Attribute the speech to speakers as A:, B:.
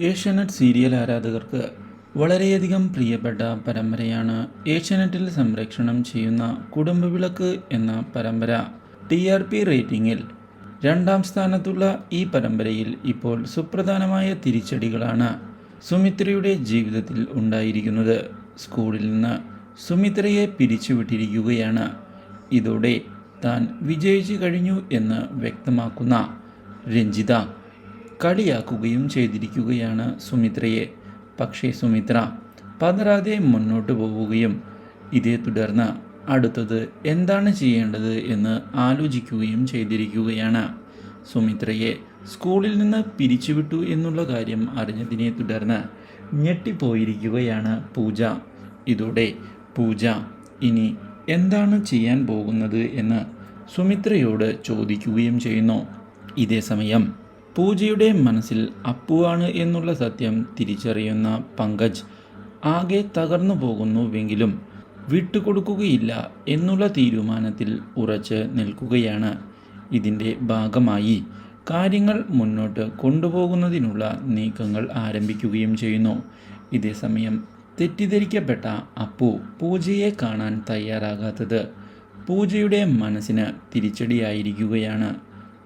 A: Asianet serial ആരാധകർക്ക് വളരെയധികം പ്രിയപ്പെട്ട പരമ്പരയാണ് ഏഷ്യാനെറ്റിൽ സംരക്ഷണം ചെയ്യുന്ന കുടുംബവിളക്ക് എന്ന പരമ്പര. ടി ആർ പി റേറ്റിംഗിൽ രണ്ടാം സ്ഥാനത്തുള്ള ഈ പരമ്പരയിൽ ഇപ്പോൾ സുപ്രധാനമായ തിരിച്ചടികളാണ് സുമിത്രയുടെ ജീവിതത്തിൽ ഉണ്ടായിരിക്കുന്നത്. സ്കൂളിൽ നിന്ന് സുമിത്രയെ പിരിച്ചുവിട്ടിരിക്കുകയാണ്. ഇതോടെ താൻ വിജയിച്ചു കഴിഞ്ഞു എന്ന് വ്യക്തമാക്കുന്ന രഞ്ജിത. കളിയാക്കുകയും ചെയ്തിരിക്കുകയാണ് സുമിത്രയെ. പക്ഷേ സുമിത്ര പതറാതെ മുന്നോട്ട് പോവുകയും ഇതേ തുടർന്ന് അടുത്തത് എന്താണ് ചെയ്യേണ്ടത് എന്ന് ആലോചിക്കുകയും ചെയ്തിരിക്കുകയാണ്. സുമിത്രയെ സ്കൂളിൽ നിന്ന് പിരിച്ചുവിട്ടു എന്നുള്ള കാര്യം അറിഞ്ഞതിനെ തുടർന്ന് ഞെട്ടിപ്പോയിരിക്കുകയാണ് പൂജ. ഇതോടെ പൂജ ഇനി എന്താണ് ചെയ്യാൻ പോകുന്നത്? എന്ന് സുമിത്രയോട് ചോദിക്കുകയും ചെയ്യുന്നു. ഇതേ സമയം പൂജയുടെ മനസ്സിൽ അപ്പുവാണ് എന്നുള്ള സത്യം തിരിച്ചറിയുന്ന പങ്കജ് ആകെ തകർന്നു പോകുന്നുവെങ്കിലും വിട്ടുകൊടുക്കുകയില്ല എന്നുള്ള തീരുമാനത്തിൽ ഉറച്ച് നിൽക്കുകയാണ്. ഇതിന്റെ ഭാഗമായി കാര്യങ്ങൾ മുന്നോട്ട് കൊണ്ടുപോകുന്നതിനുള്ള നീക്കങ്ങൾ ആരംഭിക്കുകയും ചെയ്യുന്നു. ഇതേസമയം തെറ്റിദ്ധരിക്കപ്പെട്ട അപ്പു പൂജയെ കാണാൻ തയ്യാറാകാത്തത് പൂജയുടെ മനസ്സിന് തിരിച്ചടിയായിരിക്കുകയാണ്.